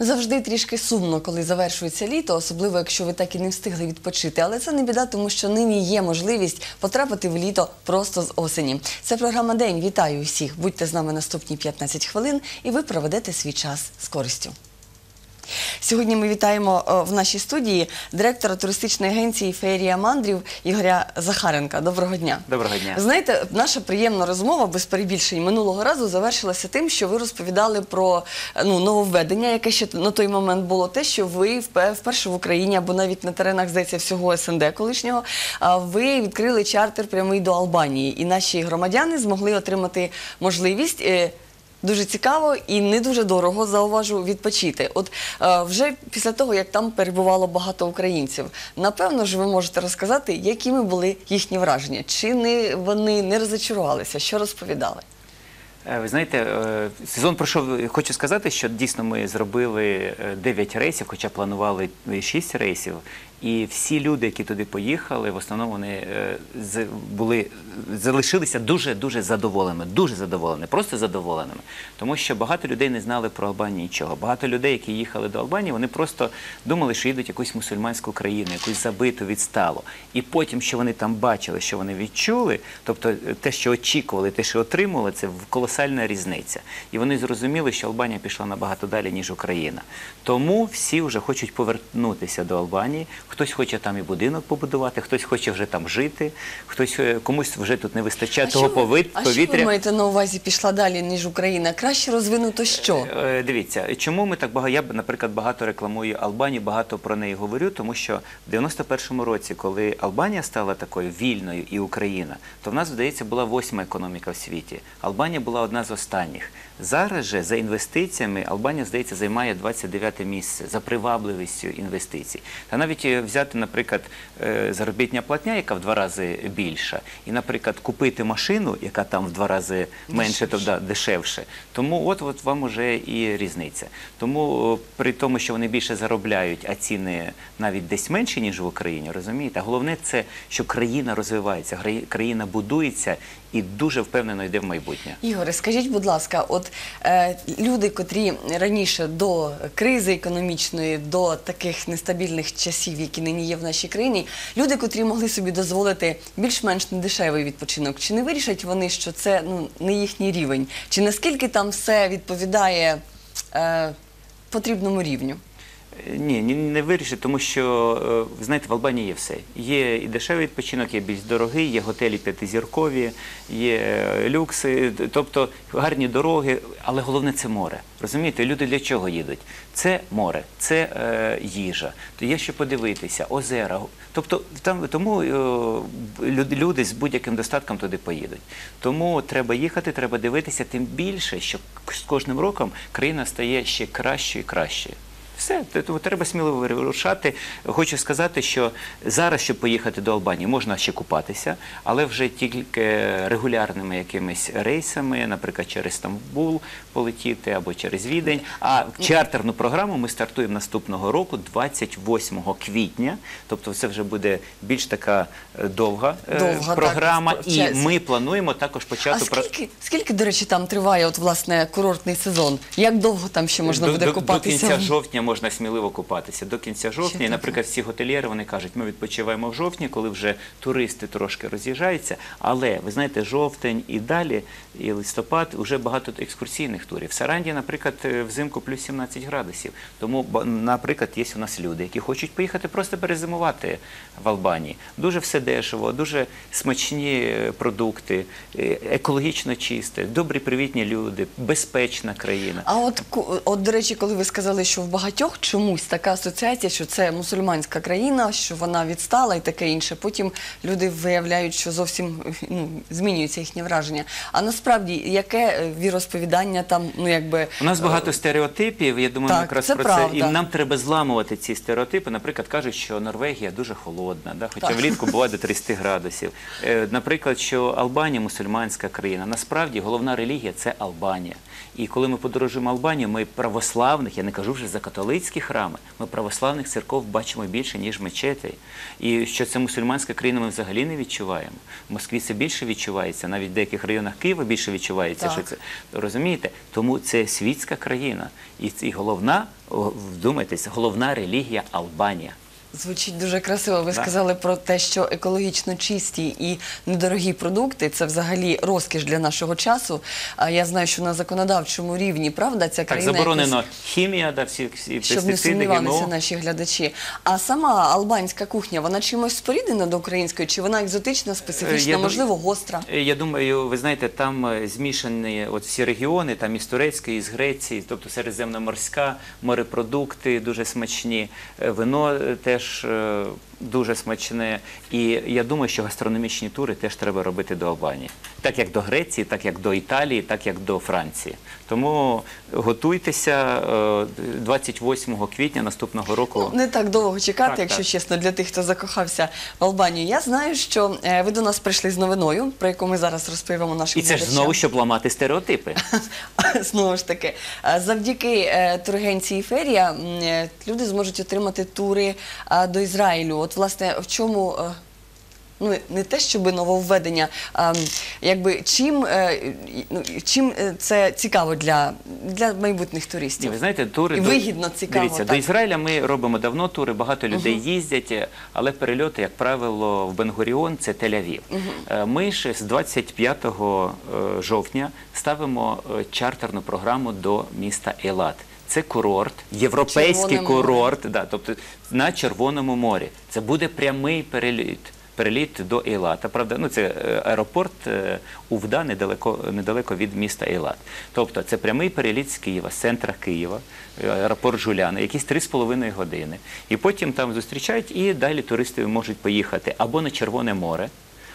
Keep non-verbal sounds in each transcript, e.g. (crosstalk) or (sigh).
Завжди трішки сумно, коли завершується літо, особливо якщо ви так і не встигли відпочити. Але це не біда, тому що нині є можливість потрапити в літо просто з осені. Це програма День. Вітаю усіх. Будьте з нами наступні 15 хвилин, і ви проведете свій час з користю. Сьогодні ми вітаємо е, в нашій студії директора туристичної агенції Феєрія мандрів Ігоря Захаренка. Доброго дня. Доброго дня. Знаєте, наша приємна розмова без перебільшень минулого разу завершилася тим, що ви розповідали про е, ну, нововведення, яке ще на той момент було те, що ви вперше в Україні або навіть на теренах здається всього СНД колишнього. Ви відкрили чартер прямий до Албанії, і наші громадяни змогли отримати можливість. Дуже цікаво і не дуже дорого зауважу відпочити. От е, вже після того, як там перебувало багато українців, напевно ж ви можете розказати, якими були їхні враження, чи вони не розочарувалися, що розповідали. Е, Ви знаєте, е, сезон пройшов. Хочу сказати, що дійсно ми зробили 9 рейсів, хоча планували 6 рейсів. І всі люди, які туди поїхали, в основному вони е, були залишилися дуже дуже задоволеними, дуже задоволеними, просто задоволеними. Тому що багато людей не знали про Албанію нічого. Багато людей, які їхали до Албанії, вони просто думали, що їдуть якусь мусульманську країну, якусь забиту відсталу. І потім, що вони там бачили, що вони відчули, тобто е, те, що очікували, те, що отримували, це колосальна різниця. І вони зрозуміли, що Албанія пішла набагато далі, ніж Україна. Тому всі вже хочуть повернутися до Албанії. Хтось хоче там і будинок побудувати, хтось хоче вже там жити, хтось е, комусь вже тут не вистачає того що ви, повит- а що повітря. ви маєте на увазі пішла далі, ніж Україна? Краще розвинуто що? Е, Дивіться, чому ми так багато, я, наприклад, багато рекламую Албанію, багато про неї говорю, тому що в 91-му році, коли Албанія стала такою вільною і Україна, то в нас, здається, була восьма економіка в світі. Албанія була одна з останніх. Зараз же за інвестиціями Албанія, здається, займає 29 місце за привабливістю інвестицій. Та навіть е, взяти, наприклад, е, заробітня платня, яка в два рази більша, і, наприклад, купити машину, яка там в два рази менше, то да, дешевше. Тому от, от вам уже і різниця. Тому при тому, що вони більше заробляють, а ціни навіть десь менші, ніж в Україні, розумієте? А головне це, що країна розвивається, країна будується і дуже впевнено йде в майбутнє. Ігоре, скажіть, будь ласка, от е, люди, котрі раніше до кризи економічної, до таких нестабільних часів, які нині є в нашій країні, люди, котрі могли собі дозволити більш-менш недешевий відпочинок, чи не вирішать вони, що це ну не їхній рівень? Чи наскільки там все відповідає е, потрібному рівню? Ні, не вирішить, тому що е, знаєте, в Албанії є все. Є і дешевий відпочинок, є більш дорогий, є готелі п'ятизіркові, є е, люкси, тобто гарні дороги, але головне це море. Розумієте, люди для чого їдуть? Це море, це е, їжа. То є що подивитися, озера. Тобто там тому люди з будь-яким достатком туди поїдуть. Тому треба їхати, треба дивитися, тим більше, що з кожним роком країна стає ще краще і краще. Все, тому треба сміливо вирушати. Хочу сказати, що зараз, щоб поїхати до Албанії, можна ще купатися, але вже тільки регулярними якимись рейсами, наприклад, через Стамбул полетіти або через Відень. А чартерну програму ми стартуємо наступного року, 28 квітня. Тобто, це вже буде більш така е, довга, е, Довга, програма, в і ми плануємо також А почати про- скільки, скільки, до речі, там триває от, власне курортний сезон? Як довго там ще можна до, буде купатися? До кінця жовтня можна сміливо купатися. До кінця жовтня, і, наприклад, всі готельєри вони кажуть, ми відпочиваємо в жовтні, коли вже туристи трошки роз'їжджаються. Але ви знаєте, жовтень і далі, і листопад вже багато екскурсійних турів. В Саранді, наприклад, е, взимку плюс 17 градусів. Тому, наприклад, є у нас люди, які хочуть поїхати просто перезимувати в Албанії. Дуже все дешево, дуже смачні е, продукти, е, екологічно чисте, добрі привітні люди, безпечна країна. А от, от, до речі, коли ви сказали, що в багатьох чомусь така асоціація, що це мусульманська країна, що вона відстала і таке інше. Потім люди виявляють, що зовсім ну, змінюється їхнє враження. А насправді, яке е, віросповідання там, ну якби У нас багато стереотипів. Я думаю, так, якраз це про правда. це і нам треба зламувати ці стереотипи. Наприклад, кажуть, що Норвегія дуже холодна, да? хоча Так. влітку буває до 30 градусів. Е, Наприклад, що Албанія мусульманська країна. Насправді головна релігія це Албанія. І коли ми подорожуємо Албанію, ми православних, я не кажу вже за католиків, католицькі храми. Ми православних церков бачимо більше, ніж мечетей. І що це мусульманська країна, ми взагалі не відчуваємо. В Москві це більше відчувається, навіть в деяких районах Києва більше відчувається, Так. що це розумієте. Тому це світська країна, і, і головна, вдумайтесь, головна релігія Албанія. Звучить дуже красиво. Ви Да. сказали про те, що екологічно чисті і недорогі продукти це взагалі розкіш для нашого часу. А я знаю, що на законодавчому рівні, правда, ця Так, країна заборонено якось- хімія, да, всі, всі щоб не сумнівалися наші глядачі. А сама албанська кухня, вона чимось споріднена до української, чи вона екзотична, специфічна, Е, я можливо, гостра? Е, Я думаю, ви знаєте, там е, змішані от всі регіони, там із Турецької, із Греції, тобто середземноморська, морепродукти дуже смачні, вино е, теж е, дуже смачне. І я думаю, що гастрономічні тури теж треба робити до Албанії. Так як до Греції, так як до Італії, так як до Франції. Тому готуйтеся е, 28 квітня наступного року. Ну, не так довго чекати, Так, якщо так. чесно, для тих, хто закохався в Албанію. Я знаю, що е, ви до нас прийшли з новиною, про яку ми зараз розповімо нашим І це ж знову, щоб ламати стереотипи. (laughs) Знову ж таки, е, завдяки е, турагенції Ферія е, люди зможуть отримати тури е, до Ізраїлю. От, власне, в чому. е, Ну, не те, щоб нововведення, а якби чим, е, ну, чим е, це цікаво для, для майбутніх Ні, туристів? ви знаєте, тури І вигідно, цікаво, Дивіться, до. Ізраїля ми робимо давно тури, багато людей їздять, е, але перельоти, як правило, в Бенгуріон це Тель-Авів. Е, Ми ж з 25 е, жовтня ставимо чартерну програму до міста Елат. Це курорт, європейський Червоне курорт, да, тобто на Червоному морі. Це буде прямий переліт. Переліт до Ейлата. Правда, ну це е, аеропорт е, Увда недалеко, недалеко від міста Ейлат. Тобто це прямий переліт з Києва, з центра Києва, е, аеропорт Жуляни, якісь 3,5 години. І потім там зустрічають, і далі туристи можуть поїхати або на Червоне море,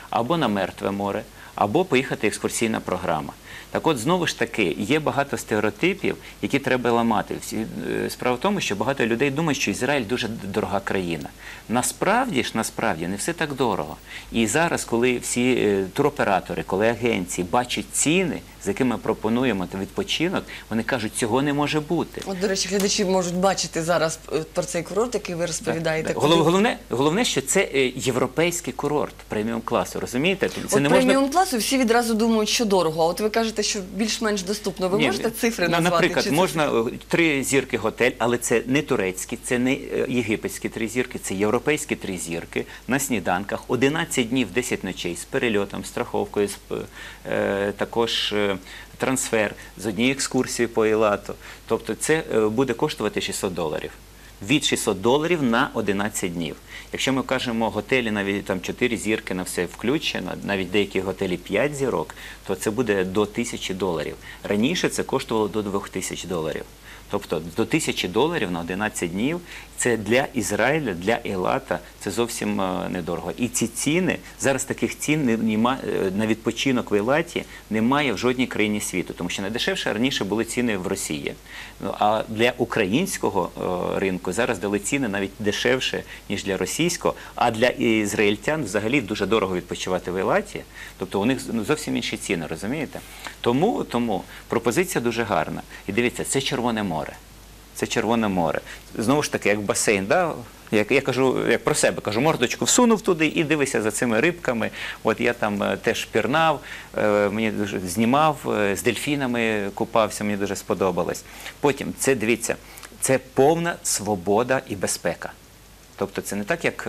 або на Мертве море, або поїхати екскурсійна програма. Так от, знову ж таки, є багато стереотипів, які треба ламати. Е, Справа в тому, що багато людей думають, що Ізраїль дуже дорога країна. Насправді ж, насправді, не все так дорого. І зараз, коли всі е, туроператори, коли агенції бачать ціни, з якими пропонуємо відпочинок, вони кажуть, цього не може бути. От, до речі, глядачі можуть бачити зараз е, про цей курорт, який ви розповідаєте. Так, Голов- Головне, головне, що це європейський курорт преміум класу. Розумієте? Це От не можна класу всі відразу думають, що дорого. А от ви кажете, що більш-менш доступно. Ви Ні, можете цифри на- назвати? Наприклад, Чи це- можна е, три зірки готель, але це не турецькі, це не е, єгипетські три зірки, це європейські три зірки на сніданках, 11 днів, 10 ночей з перельотом, страховкою, з, п- е, також е, трансфер з однієї екскурсії по Елату. Тобто це е, буде коштувати 600 доларів. Від 600 доларів на 11 днів. Якщо ми кажемо готелі, навіть там 4 зірки на все включено, навіть деякі готелі 5 зірок, то це буде до 1000 доларів. Раніше це коштувало до 2000 доларів. Тобто до 1000 доларів на 11 днів це для Ізраїля, для Елата це зовсім е, недорого. І ці ціни зараз таких цін нема, е, на відпочинок в Елаті немає в жодній країні світу, тому що найдешевше раніше були ціни в Росії. Ну, А для українського е, ринку зараз дали ціни навіть дешевше ніж для російського. А для ізраїльтян взагалі дуже дорого відпочивати в Елаті. Тобто у них ну, зовсім інші ціни, розумієте? Тому, тому пропозиція дуже гарна. І дивіться, це Червоне море. Це Червоне море. Знову ж таки, як басейн, да? як я кажу, як про себе кажу, мордочку всунув туди і дивися за цими рибками. От я там е, теж пірнав, е, мені дуже знімав, е, з дельфінами купався, мені дуже сподобалось. Потім це дивіться, це повна свобода і безпека. Тобто це не так, як,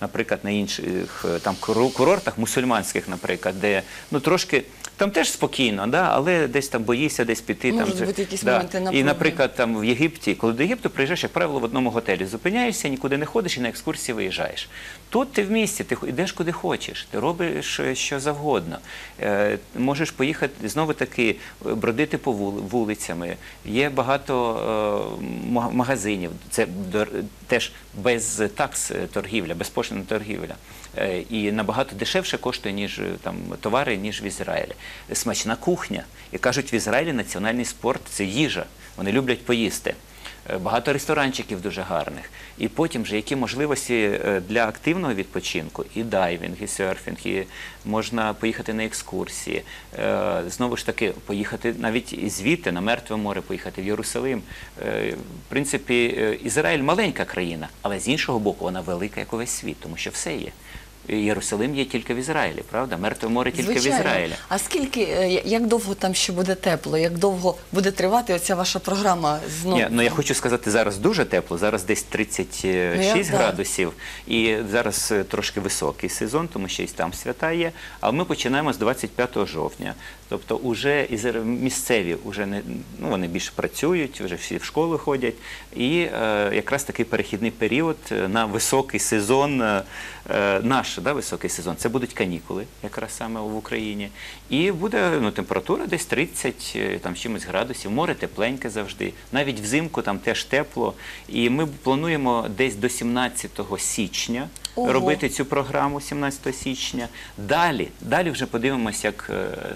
наприклад, на інших там курортах мусульманських, наприклад, де ну трошки там теж спокійно, да, але десь там боїшся десь піти. Можуть там, бути якісь да. моменти напруги. І, наприклад, там в Єгипті, коли до Єгипту приїжджаєш, як правило, в одному готелі зупиняєшся, нікуди не ходиш і на екскурсії виїжджаєш. Тут ти в місті, ти йдеш куди хочеш, ти робиш е, що завгодно. Е, можеш поїхати знову таки е, бродити по вули- вулицями. Є багато е, магазинів. Це до- теж без такс е, торгівля, безпошлина торгівля. Е, І набагато дешевше коштує, ніж е, там товари, ніж в Ізраїлі. Смачна кухня. І кажуть, в Ізраїлі національний спорт це їжа. Вони люблять поїсти. е, багато ресторанчиків дуже гарних. І потім же які можливості для активного відпочинку, і дайвінг, і серфінг, і можна поїхати на екскурсії. Знову ж таки, поїхати навіть звідти на Мертве море, поїхати в Єрусалим. В принципі, Ізраїль маленька країна, але з іншого боку, вона велика, як увесь світ, тому що все є. Єрусалим є тільки в Ізраїлі, правда? Мертве море тільки в Ізраїлі. А скільки, е, як довго там ще буде тепло? Як довго буде тривати оця ваша програма знову? Ні, ну я хочу сказати, зараз дуже тепло, зараз десь 36 Ну, я- да. градусів. І зараз е, трошки високий сезон, тому що і там свята є. Але ми починаємо з 25 жовтня. Тобто уже місцеві вже не ну вони більше працюють, вже всі в школу ходять. І е, якраз такий перехідний період е, на високий сезон, е, е, наш да, високий сезон. Це будуть канікули, якраз саме в Україні. І буде ну, температура десь 30 е, там, чимось градусів. Море тепленьке завжди. Навіть взимку там теж тепло. І ми плануємо десь до 17 січня Ого. робити цю програму 17 січня. Далі, далі вже подивимося, як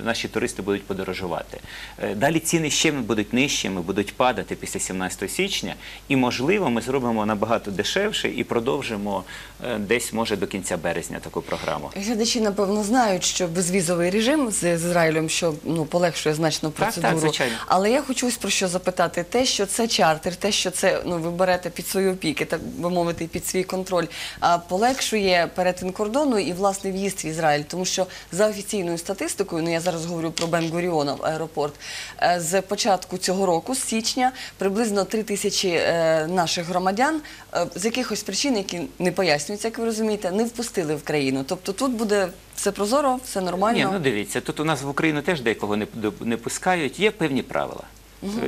наші туристи будуть подорожувати. Е, Далі ціни ще будуть нижчими, будуть падати після 17 січня. І, можливо, ми зробимо набагато дешевше і продовжимо е, десь, може, до кінця березня таку програму. Глядачі, напевно, знають, що безвізовий режим з Ізраїлем, що ну, полегшує значно Так, так, процедуру. звичайно. Але я хочу ось про що запитати. Те, що це чартер, те, що це ну, ви берете під свої опіки, так би мовити, під свій контроль, а, полегшує перетин кордону і власний в'їзд в Ізраїль. Тому що за офіційною статистикою, ну я зараз говорю про Бен-Гуріонов аеропорт, е, з початку цього року, з січня, приблизно 3 тисячі е, наших громадян е, з якихось причин, які не пояснюються, як ви розумієте, не впустили в країну. Тобто тут буде все прозоро, все нормально. Ні, ну дивіться, тут у нас в Україну теж декого не пускають. Є певні правила.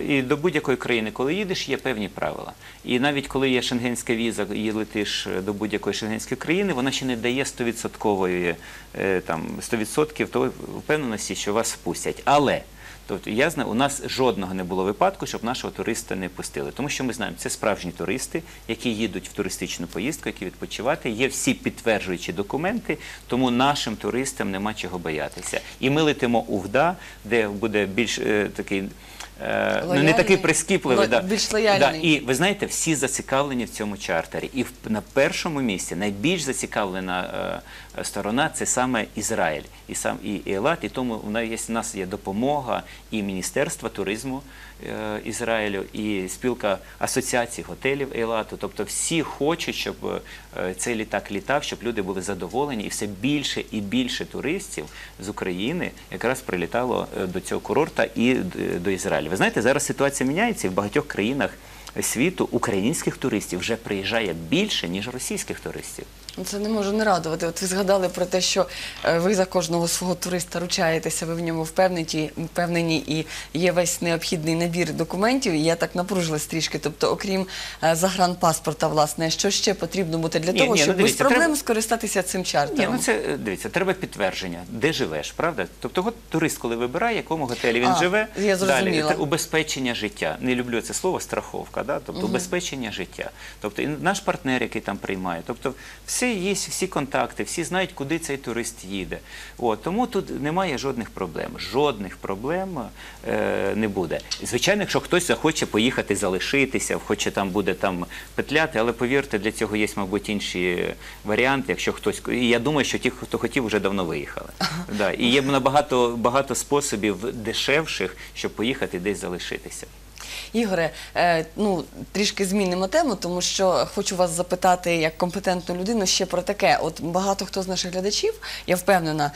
І до будь-якої країни, коли їдеш, є певні правила. І навіть коли є шенгенська віза і летиш до будь-якої шенгенської країни, вона ще не дає 100% е, там 100% того впевненості, що вас впустять. Але Тобто я знаю, у нас жодного не було випадку, щоб нашого туриста не пустили. Тому що ми знаємо, це справжні туристи, які їдуть в туристичну поїздку, які відпочивати. Є всі підтверджуючі документи, тому нашим туристам нема чого боятися. І ми летимо у ВДА, де буде більш е, такий. Е, Ну, не Лояльний. такий прискіпливий, Ло- да. більш лояльний. Да, і ви знаєте, всі зацікавлені в цьому чартері. І в, на першому місці найбільш зацікавлена е, сторона це саме Ізраїль і сам і Елат. І тому у нас є, нас є допомога і Міністерства туризму е, Ізраїлю, і спілка асоціацій готелів Елату. Тобто всі хочуть, щоб е, цей літак літав, щоб люди були задоволені, і все більше і більше туристів з України якраз прилітало е, до цього курорта і е, до Ізраїлю. Ви знаєте, зараз ситуація міняється і в багатьох країнах світу українських туристів вже приїжджає більше, ніж російських туристів. Ну, Це не може не радувати. От ви згадали про те, що е, ви за кожного свого туриста ручаєтеся, ви в ньому впевнені, впевнені і є весь необхідний набір документів. І я так напружилась трішки. Тобто, окрім е, загранпаспорта, власне, що ще потрібно бути для Ні, того, ні, ну, щоб без проблем треба- скористатися цим Ні, ну це е, дивіться, треба підтвердження, де живеш, правда? Тобто, от турист, коли вибирає, в якому готелі він А, живе, я далі це убезпечення життя. Не люблю це слово страховка, да? тобто убезпечення життя. Тобто і наш партнер, який там приймає, тобто все є, всі контакти, всі знають, куди цей турист їде. От, тому тут немає жодних проблем. Жодних проблем е, не буде. Звичайно, якщо хтось захоче поїхати залишитися, хоче там буде там петляти, але повірте, для цього є, мабуть, інші варіанти. Якщо хтось і я думаю, що ті, хто хотів, вже давно виїхали. Да. І є набагато багато способів дешевших, щоб поїхати десь залишитися. Ігоре, е, ну трішки змінимо тему, тому що хочу вас запитати як компетентну людину ще про таке. От багато хто з наших глядачів, я впевнена,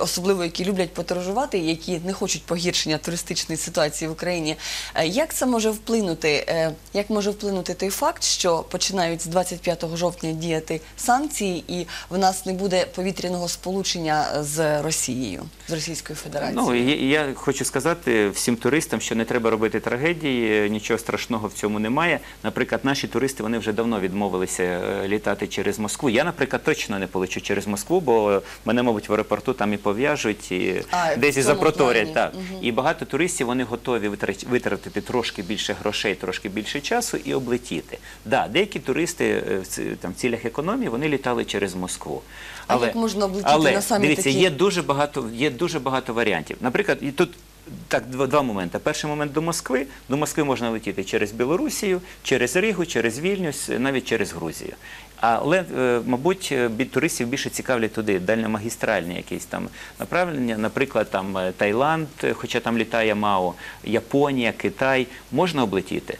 особливо які люблять подорожувати, які не хочуть погіршення туристичної ситуації в Україні. Е, Як це може вплинути? е, Як може вплинути той факт, що починають з 25 жовтня діяти санкції, і в нас не буде повітряного сполучення з Росією, з Російською Федерацією? Ну і я хочу сказати всім туристам, що не треба робити трагедії, нічого страшного в цьому немає. Наприклад, наші туристи вони вже давно відмовилися е, літати через Москву. Я, наприклад, точно не полечу через Москву, бо мене, мабуть, в аеропорту там і пов'яжуть, і А, десь і запроторять. Так. І багато туристів вони готові витратити трошки більше грошей, трошки більше часу і облетіти. Да, деякі туристи е, в там, в цілях економії вони літали через Москву. А як можна облетіти але, на самі дивіться, такі- є дуже багато, є дуже багато варіантів. Наприклад, і тут Так, два, два моменти. Перший момент до Москви. До Москви можна летіти через Білорусію, через Ригу, через Вільнюс, навіть через Грузію. Але, е, мабуть, е, туристів більше цікавлять туди дальньомагістральні якісь там направлення, наприклад, там е, Таїланд, хоча там літає МАО, Японія, Китай, можна облетіти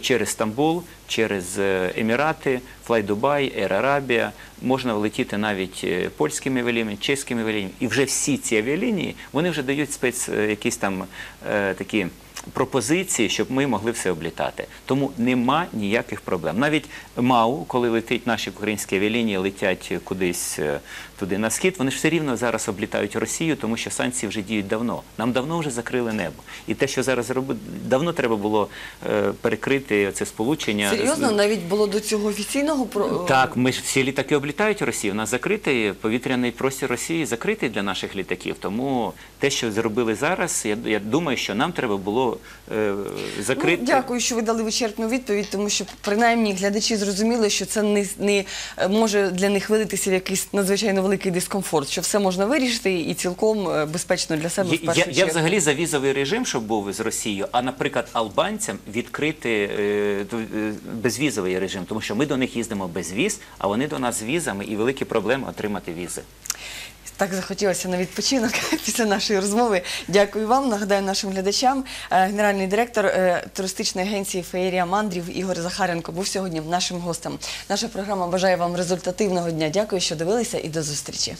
через Стамбул, через е, Емірати, Флай Дубай, Ер Арабія, можна летіти навіть е, польськими авіалініями, чеськими авіалініями. І вже всі ці авіалінії, вони вже дають спец е, якісь там е, такі пропозиції, щоб ми могли все облітати. Тому нема ніяких проблем. Навіть МАУ, коли летить наші українські авіалінії, летять кудись е, туди на схід, вони ж все рівно зараз облітають Росію, тому що санкції вже діють давно. Нам давно вже закрили небо. І те, що зараз робить, давно треба було е, перекрити це сполучення. Серйозно, навіть було до цього офіційного Так, ми ж всі літаки облітають Росію. У нас закритий повітряний простір Росії закритий для наших літаків. Тому те, що зробили зараз, я, я думаю, що нам треба було е, закрити. Ну, дякую, що ви дали вичерпну відповідь, тому що принаймні глядачі зрозуміли, що це не, не е, може для них вилитися в якийсь надзвичайно великий дискомфорт, що все можна вирішити і цілком е, безпечно для себе в Я, першу я, я взагалі за візовий режим, щоб був з Росією, а, наприклад, албанцям відкрити е, е, безвізовий режим, тому що ми до них їздимо без віз, а вони до нас з візами і великі проблеми отримати візи. Так захотілося на відпочинок (laughs) після нашої розмови. Дякую вам. Нагадаю нашим глядачам. е, Генеральний директор е, туристичної агенції Феєрія Мандрів Ігор Захаренко був сьогодні нашим гостем. Наша програма бажає вам результативного дня. Дякую, що дивилися, і до зустрічі.